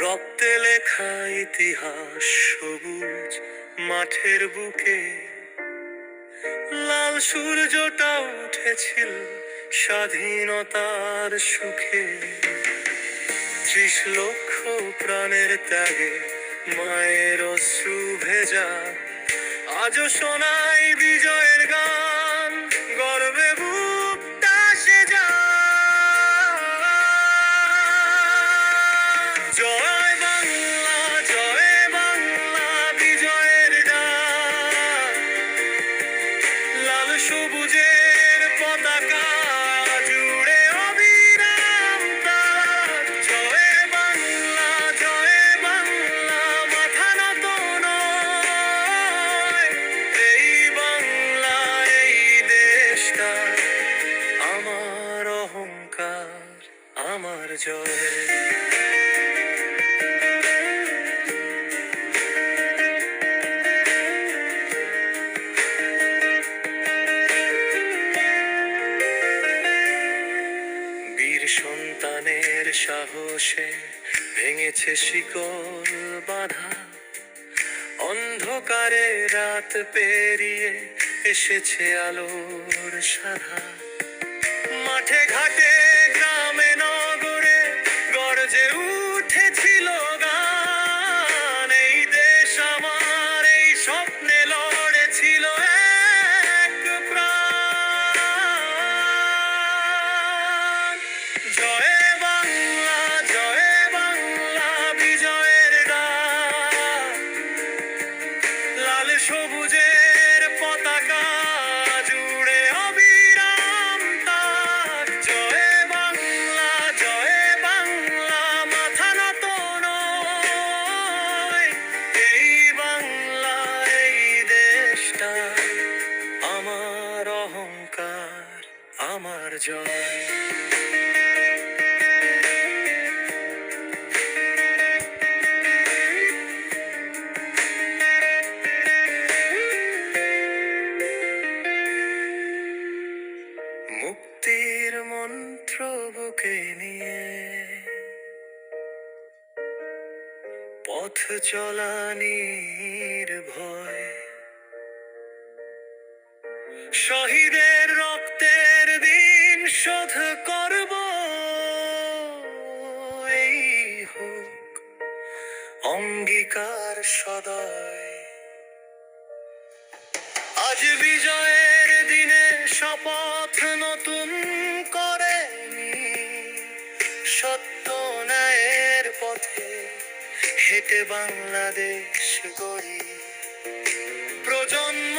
রক্তে লেখা ইতিহাস সবুজ মাঠের বুকে। লাল সূর্যটা উঠেছিল স্বাধীনতার সুখে। ত্রিশ লক্ষ প্রাণের ত্যাগে মায়ের অশ্রু ভেজা। আজও শোনায় বিজয়ের গান আমার জয়। বীর সন্তানের সাহসে ভেঙেছে শিকল বাধা। অন্ধকারে রাত পেরিয়ে এসেছে আলোর সাধা। মাঠে ঘাটে জয় মুক্তির মন্ত্র বুকে নিয়ে পথ চলানির ভয় শহীদের রক্তের শোধ করব। এই হোক অঙ্গীকার সদয়। আজ বিজয়ের দিনে শপথ নতুন করে সত্য ন্যায়ের পথে হেঁটে বাংলাদেশ গড়ি। প্রজন্ম